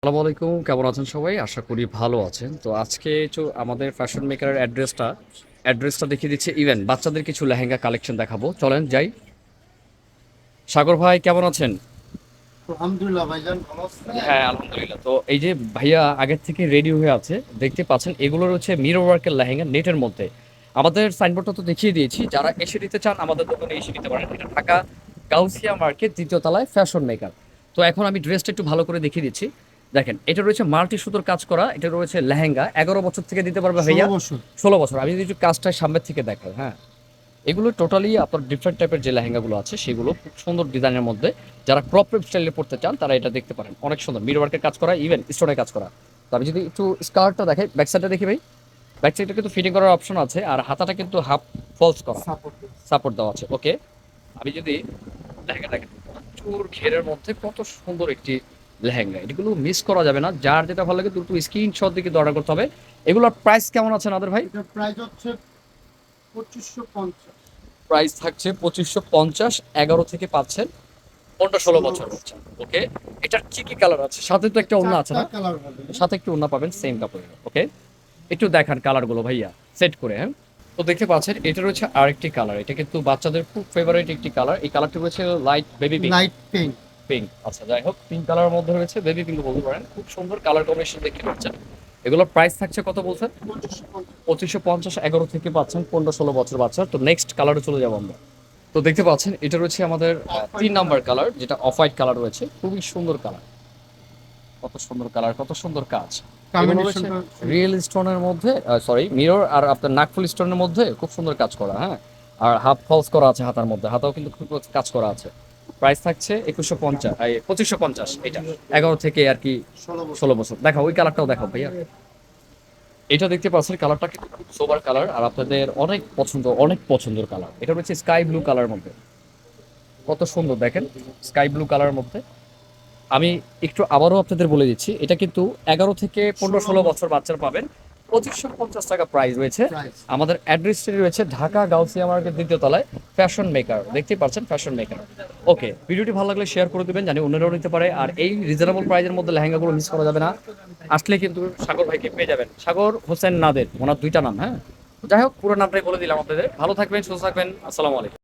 আসসালামু আলাইকুম কেমন আছেন সবাই? আশা করি ভালো আছেন। তো আজকে আমাদের ফ্যাশন মেকারের অ্যাড্রেসটা অ্যাড্রেসটা দেখিয়ে দিচ্ছে। ইভেন বাচ্চাদের কিছু লেহেঙ্গা কালেকশন দেখাবো। চলেন যাই। সাগর ভাই কেমন আছেন? আলহামদুলিল্লাহ ভাইজান হ্যাঁ আলহামদুলিল্লাহ। তো এই যে ভাইয়া আগের থেকে রেডি হয়ে আছে দেখতে পাচ্ছেন এগুলো হচ্ছে মিরর ওয়ার্কের লেহেঙ্গা নেটের মধ্যে। আমাদের সাইনবোর্ডটা তো দেখিয়ে দিয়েছি। যারা এসে নিতে চান আমাদের দোকানে এসে নিতে পারেন। এটা ঢাকা গাউসিয়া মার্কেট দ্বিতীয় তলায় ফ্যাশন মেকার তো এখন আমি ড্রেসটা একটু ভালো করে দেখিয়ে দিচ্ছি। দেখেন এটা রয়েছে মাল্টি সুতোর কাজ করা এটা রয়েছে লেহেঙ্গা এগারো বছর থেকে দিতে পারবে ভাইয়া। ষোলো বছর। আমি যদি একটু কাজটা সামনের থেকে দেখাই হ্যাঁ। এগুলো টোটালি আপনার ডিফারেন্ট টাইপের যে লেহেঙ্গাগুলো আছে সেগুলো খুব সুন্দর ডিজাইনের মধ্যে যারা ক্রপ স্টাইলে পড়তে চান তারা এটা দেখতে পারেন। অনেক সুন্দর। মিড ওয়ার্কের কাজ করা ইভেন স্টোনের কাজ করা। তো আমি যদি একটু স্কার্টটা দেখাই ব্যাক সাইডটা দেখি ভাই। ব্যাক সাইডটা কিন্তু ফিটিং করার অপশন আছে আর হাতাটা কিন্তু হাফ ফলস করা। সাপোর্ট সাপোর্ট দেওয়া আছে ওকে আমি যদি লেহেঙ্গা দেখেন প্রচুর ঘেরের মধ্যে কত সুন্দর একটি লেহেঙ্গা। এগুলো মিস করা যাবে না। যার যেটা ভালো লাগে দুটো স্ক্রিনশট দিকে অর্ডার করতে হবে। এগুলোর প্রাইস কেমন আছে নাদের ভাই? এটা প্রাইস হচ্ছে পঁচিশশো পঞ্চাশ। প্রাইস থাকছে পঁচিশশো পঞ্চাশ এগারো থেকে পাচ্ছেন পনেরো ষোলো বছর ওকে এটার কি কি কালার আছে? সাথে তো একটা অন্য আছে না? কালার হবে। সাথে একটু অন্য পাবেন সেম কাপড়ের। ওকে একটু দেখান কালারগুলো ভাইয়া। সেট করে হ্যাঁ? তো দেখতে পাচ্ছেন এটা রয়েছে আরেকটি কালার এটা কিন্তু বাচ্চাদের খুব ফেভারিট একটি কালার এই কালারটি রয়েছে light baby pink light pink pink আচ্ছা যাই হোক পিঙ্ক কালারের মধ্যে রয়েছে। বেবি পিঙ্ক বলতে পারেন। খুব সুন্দর কালার কম্বিনেশন দেখতে পাচ্ছেন। এগুলোর প্রাইস থাকছে কত বলছেন? পঁচিশশো পঞ্চাশ এগারো থেকে পাচ্ছেন পনেরো ষোলো বছর বাচ্চা তো নেক্সট কালারে চলে যাব আমরা। তো দেখতে পাচ্ছেন এটা রয়েছে আমাদের তিন নাম্বার কালার যেটা অফ হোয়াইট কালার রয়েছে। খুবই সুন্দর কালার কত সুন্দর কালার কত সুন্দর কাজ। রিয়েল স্টোনের মধ্যে সরি মিরর আর আপনার নাকফুল স্টোনের মধ্যে খুব সুন্দর কাজ করা হ্যাঁ? আর হাফ ফলস করা আছে হাতার মধ্যে হাতাও কিন্তু খুব কাজ করা আছে। প্রাইস থাকছে একুশশো পঞ্চাশ পঁচিশশো পঞ্চাশ এটা। এগারো থেকে আর কি ষোলো বছর। দেখাও ওই কালারটাও দেখাও ভাইয়া। এটা দেখতে পাচ্ছেন কালারটা সোবার কালার আর আপনাদের অনেক পছন্দ অনেক পছন্দের কালার এটা হচ্ছে স্কাই ব্লু কালার মধ্যে। কত সুন্দর দেখেন স্কাই ব্লু কালার মধ্যে। আমি একটু আবারও আপনাদের বলে দিচ্ছি এটা কিন্তু এগারো থেকে পনেরো ষোলো বছর বাচ্চারা পাবেন। পঁচিশশো পঞ্চাশ টাকা প্রাইস রয়েছে। আমাদের অ্যাড্রেসটি রয়েছে ঢাকা গাউসিয়া মার্কেট দ্বিতীয় তলায় ফ্যাশন মেকার দেখতেই পাচ্ছেন ফ্যাশন মেকার ওকে ভিডিওটি ভালো লাগলে শেয়ার করে দেবেন জানি অন্যরাও নিতে পারে আর এই রিজনেবল প্রাইজের মধ্যে লেহেঙ্গাগুলো মিস করা যাবে না। আসলে কিন্তু সাগর ভাইকে পেয়ে যাবেন। সাগর হোসেন নাদের ওনার দুইটা নাম হ্যাঁ? যাই হোক পুরো নামটাই বলে দিলাম আপনাদের। ভালো থাকবেন সুস্থ থাকবেন আসসালামু আলাইকুম।